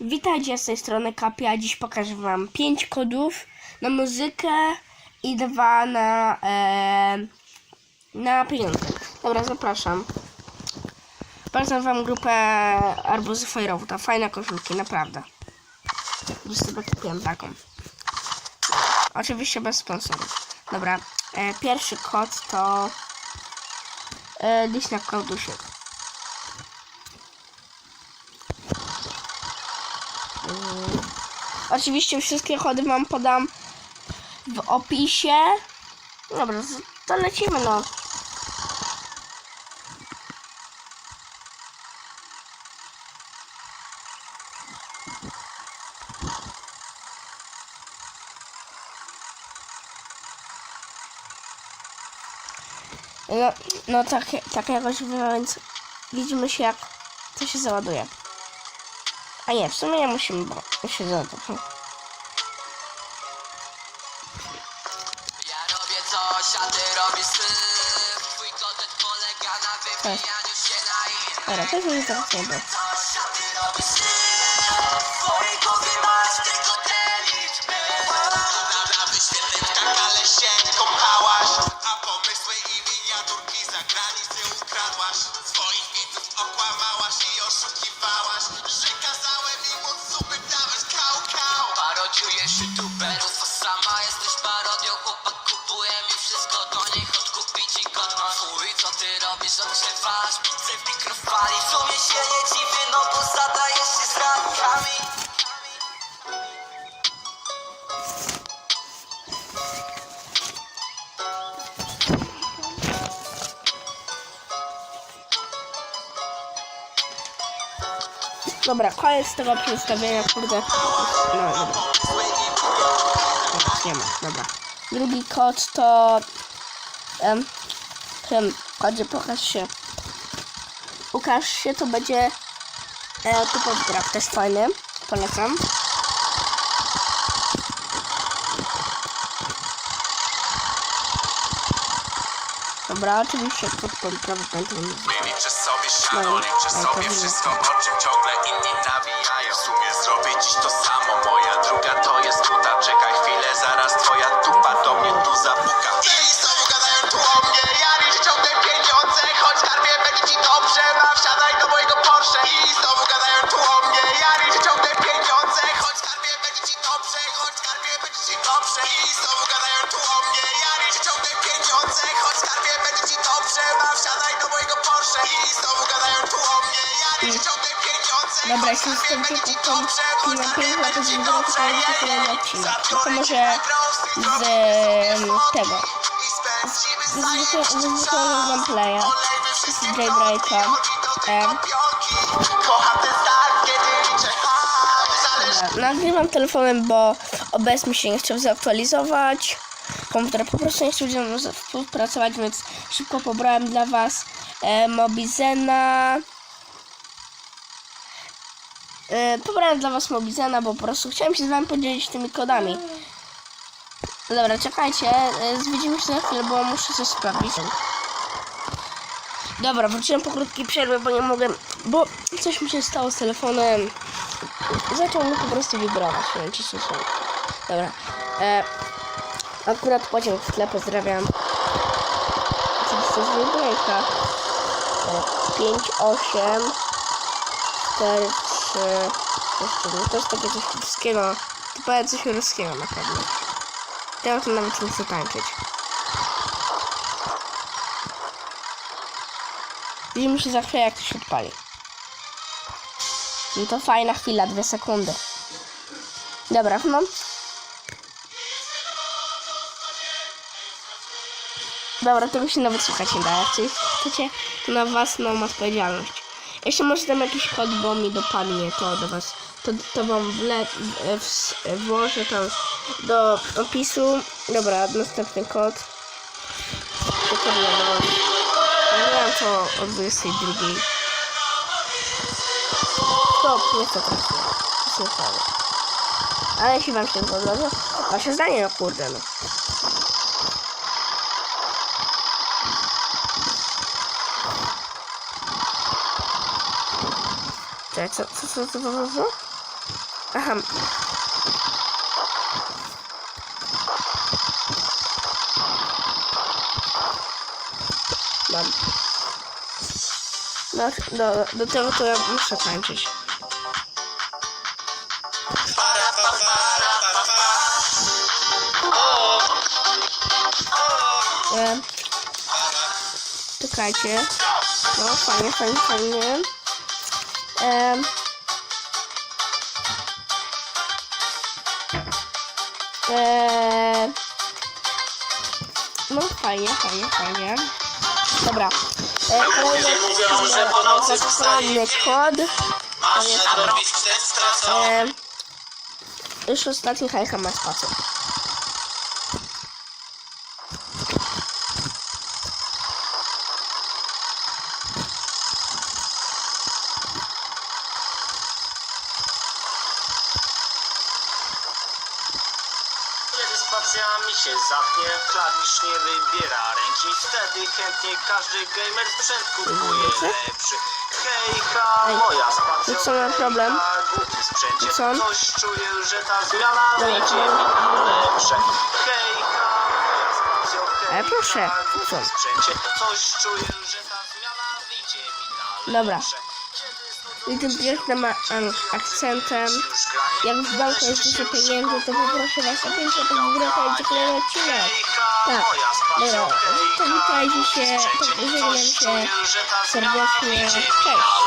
Witajcie z tej strony Kapia. Dziś pokażę Wam 5 kodów na muzykę i dwa na, e, na pieniądze. Dobra, zapraszam. Polecam Wam grupę Arbuzy Firewood. Fajne koszulki, naprawdę. Już sobie kupiłem taką. Oczywiście bez sponsorów. Dobra, e, pierwszy kod to e, Klaudusiek. Mm. Oczywiście wszystkie kody Wam podam w opisie. Dobra, z- to lecimy no. No, no tak, tak jakoś, więc widzimy się jak to się załaduje. A nie, w sumie nie musimy, bo ja się załadował. Ja robię coś, a ty robisz Twój kontent polega na wypijaniu się na innych Dobra, to już tak nie było. Ty robisz, odgrzewasz pizzę w mikrofali W sumie się nie dziwię, no bo zadajesz się z rankami Dobra, koniec tego przedstawienia, kurde. No, dobra. Nie ma, dobra. Drugi kod to... Um, ten kodzie pokaż się. Ukaż się, to będzie e, typowy graf, też fajny. Polecam. Dobra, oczywiście pod. Liczę sobie sobie wszystko, o czym ciągle inni nawijają Dobra, jeśli taką filmem 5 lat, to zrobię kolejny kolejny odcinek. To może z tego. Z zwykłego z gameplaya. Z Dobra, Nagrywam telefonem, bo OBS mi się nie chciał zaktualizować. Komputer po prostu nie chciał współpracować, więc szybko pobrałem dla Was e, Mobizena. E, pobrałem dla Was Mobizena, bo po prostu chciałem się z Wami podzielić tymi kodami. Dobra, czekajcie, e, widzimy się za chwilę, bo muszę coś sprawdzić. Dobra, wróciłem po krótkiej przerwie, bo nie mogę, bo coś mi się stało z telefonem. Zaczął mi po prostu wibrować, nie wiem czy. Dobra. E, akurat pociąg w tle, pozdrawiam. Oczywiście z. E, 5, 8, 4, 3, 6, To jest takie coś ruskiego. To powiem coś ruskiego na pewno. Tym nawet nie chcę tańczyć. Widzimy się za chwilę, jak to się odpali. No to fajna chwila, dwie sekundy. Dobra, no. Dobra, tego się nawet słuchać nie da. Jak chcecie, to na własną odpowiedzialność. Jeszcze może tam jakiś kod, bo mi dopadnie to do was. To, to wam wle, w, w, włożę tam do opisu. Dobra, następny kod. Dokładnie, no. Nie mam to o 22. Stop, nie chcę tak. To niefajne. Ale jeśli wam się podoba, wasze zdanie, no kurde, no. Czekaj, co, co, co, co, co, co? Aha. Mam. No, do, do tego to ja muszę tańczyć. Czekajcie. No, fajnie, fajnie, fajnie. E, no, fajnie, fajnie, fajnie. Dobra. E, kolejny, kolejny kod. Masz nadrobić wstecz stracony. E, już ostatni hajka ma spację. Kiedy spacja mi się zapnie, klawisz nie wybiera ręki. Wtedy chętnie każdy gamer sprzęt kupuje lepszy. Hejka, Ej, moja spacja co, mam problem? głupi sprzęcie. Co? Coś czuję, że ta zmiana Dobra, wyjdzie to- mi na lepsze Hejka, moja spacja hejka, Ale proszę, głupi sprzęcie. Coś czuję, że ta zmiana wyjdzie mi na Dobra. lepsze. znów I tym um, akcentem. Jak w banku jest dużo pieniędzy, to poproszę was o 5 łapek w górę, to będzie kolejny odcinek. Tak, dobra, to witajcie się, to żegnam się serdecznie, cześć.